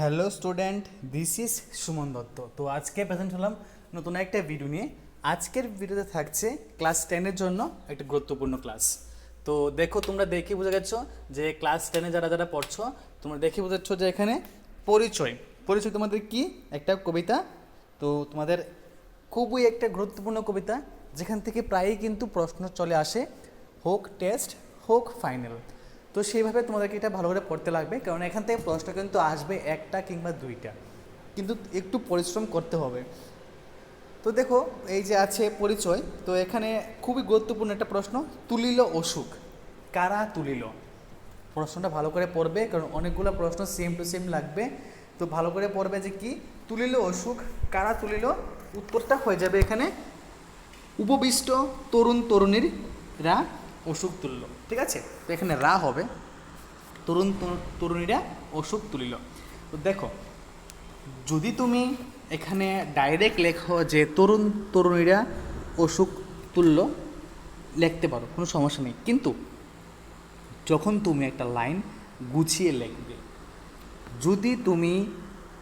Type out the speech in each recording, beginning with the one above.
Hello student, this is Suman Dutta. তো আজকে present হলাম নতুন একটা ভিডিও নিয়ে। আজকের ভিডিওতে থাকছে ক্লাস টেনের জন্য একটা গুরুত্বপূর্ণ ক্লাস তো দেখো তোমরা দেখে বুঝে গেছো যে ক্লাস টেনে যারা যারা পড়ছো, তোমরা দেখে বুঝেছ যে এখানে পরিচয়। পরিচয় তোমাদের কি? একটা কবিতা। তো তোমাদের খুবই একটা গুরুত্বপূর্ণ কবিতা, যেখান থেকে প্রায়ই কিন্তু প্রশ্ন চলে আসে। হোক টেস্ট, হোক ফাইনাল তো সেইভাবে তোমাদেরকে এটা ভালো করে পড়তে লাগবে, কারণ এখান থেকে প্রশ্ন কিন্তু আসবে একটা কিংবা দুইটা। কিন্তু একটু পরিশ্রম করতে হবে। তো দেখো, এই যে আছে পরিচয়, তো এখানে খুবই গুরুত্বপূর্ণ একটা প্রশ্ন, তুলিল অসুখ। কারা তুলিল? প্রশ্নটা ভালো করে পড়বে, কারণ অনেকগুলো প্রশ্ন সেম টু সেম লাগবে। তো ভালো করে পড়বে যে কি? তুলিল অসুখ, কারা তুলিল? উত্তরটা হয়ে যাবে এখানে। উপবিষ্ট তরুণ তরুণীরা অসুখ তুলল। ঠিক আছে? তো এখানে রা হবে। তরুণ তরু- তরুণীরা অসুখ তুলিল। তো দেখো, যদি তুমি এখানে ডাইরেক্ট লেখো যে তরুণ তরুণীরা অসুখ তুল্য লিখতে পারো, কোনো সমস্যা নেই। কিন্তু যখন তুমি একটা লাইন গুছিয়ে লিখবে, যদি তুমি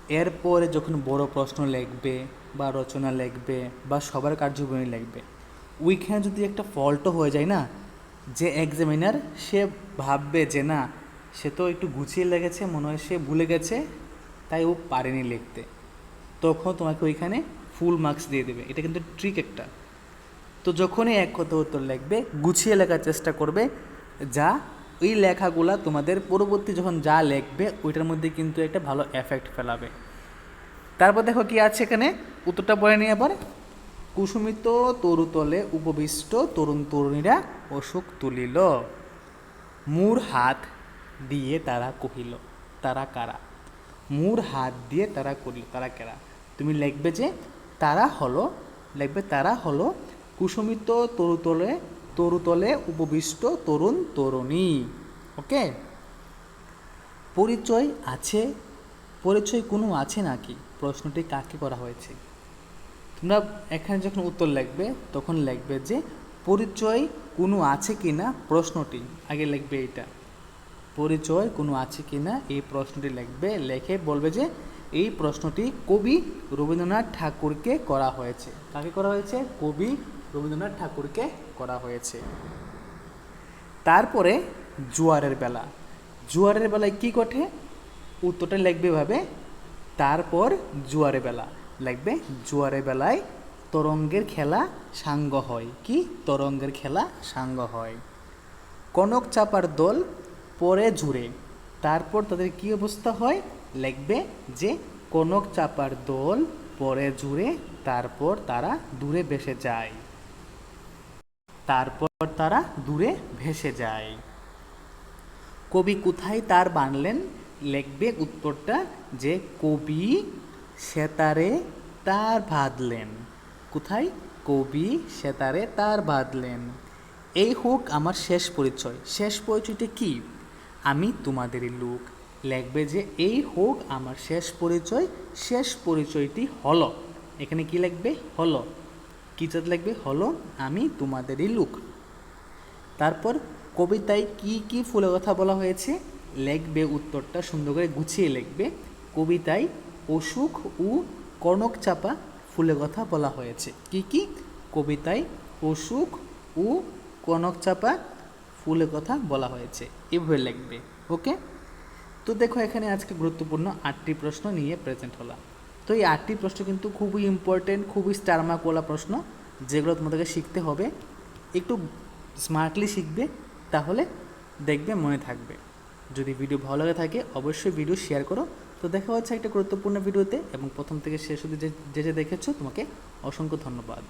এরপরে যখন বড় প্রশ্ন লিখবে বা রচনা লিখবে বা সবার কার্যক্রমী লিখবে, ওইখানে যদি একটা ফল্টও হয়ে যায় না যে এক্সামিনার সে ভাববে যে না, সে তো একটু গুছিয়ে লেগেছে, মনে হয় সে ভুলে গেছে, তাই ও পারেনি লিখতে। তখন তোমাকে ওইখানে ফুল মার্কস দিয়ে দেবে। এটা কিন্তু ট্রিক একটা। তো যখনই এক কথা উত্তর লিখবে, গুছিয়ে লেখার চেষ্টা করবে, যা ওই লেখাগুলা তোমাদের পরবর্তী যখন যা লিখবে, ওইটার মধ্যে কিন্তু একটা ভালো এফেক্ট ফেলাবে। তারপর দেখো কি আছে এখানে, উত্তরটা পড়ে নিয়ে আবার কুসুমিত তরুতলে উপবিষ্ট তরুণ তরুণীরা অসুখ তুলিল। মূর হাত দিয়ে তারা কহিল, তারা কারা? মূর হাত দিয়ে তারা করিল তারা কারা? তুমি লিখবে যে, তারা হলো লিখবে, তারা হলো কুসুমিত তরুতলে তরুতলে উপবিষ্ট তরুণ তরুণী। ওকে? পরিচয় আছে? পরিচয় কোনো আছে নাকি? প্রশ্নটি কাকে করা হয়েছে? তোমরা এখানে যখন উত্তর লিখবে তখন লিখবে যে পরিচয় কোনো আছে কি না প্রশ্নটি। আগে লিখবে এটা। পরিচয় কোনো আছে কি না এই প্রশ্নটি লিখবে লেখে বলবে যে এই প্রশ্নটি কবি রবীন্দ্রনাথ ঠাকুরকে করা হয়েছে। কাকে করা হয়েছে? কবি রবীন্দ্রনাথ ঠাকুরকে করা হয়েছে। তারপরে জোয়ারের বেলা। জোয়ারের বেলায় কি ঘটে? উত্তরটা লিখবে ভাবে তারপর জোয়ারের বেলা। লিখবে জোয়ারের বেলায় তরঙ্গের খেলা সাঙ্গ হয়। কি? তরঙ্গের খেলা সাঙ্গ হয়। কনক চাপার দল পরে জুড়ে তারপর তাদের কি অবস্থা হয়? লিখবে যে কনক চাপার দল পরে জুড়ে তারপর তারা দূরে ভেসে যায়। তারপর তারা দূরে ভেসে যায়। কবি কোথায় তার বানলেন? লিখবে উত্তরটা যে কবি সেতারে তার বাঁধলেন কোথায়? কবি সেতারে তার বাঁধলেন এই হোক আমার শেষ পরিচয়। শেষ পরিচয়টা কি? আমি তোমাদেরই লোক। লিখবে যে এই হোক আমার শেষ পরিচয়। শেষ পরিচয়টি হলো। এখানে কি লিখবে? হলো। কী যাতে লিখবে? হলো। আমি তোমাদেরই লোক। তারপর কবিতায় কি কি ফুলের কথা বলা হয়েছে? লিখবে, উত্তরটা সুন্দর করে গুছিয়ে লিখবে। কবিতায় অসুখ ও কনক চাপা ফুলের কথা বলা হয়েছে। কি কি? কবিতায় অসুখ ও কনক চাপা ফুলের কথা বলা হয়েছে। এভাবে লিখবে। ওকে? তো দেখো, এখানে আজকে গুরুত্বপূর্ণ আটটি প্রশ্ন নিয়ে প্রেজেন্ট হলাম। তো এই আটটি প্রশ্ন কিন্তু খুবই ইম্পর্টেন্ট খুবই স্টার মার্কওয়ালা প্রশ্ন, যেগুলো তোমাদেরকে শিখতে হবে। একটু স্মার্টলি শিখবে, তাহলে দেখবে, মনে থাকবে। যদি ভিডিও ভালো লাগে থাকে, অবশ্যই ভিডিও শেয়ার করো। তো দেখা হচ্ছে একটা গুরুত্বপূর্ণ ভিডিওতে এবং প্রথম থেকে শেষ অবধি যে যে যে দেখেছ, তোমাকে অসংখ্য ধন্যবাদ।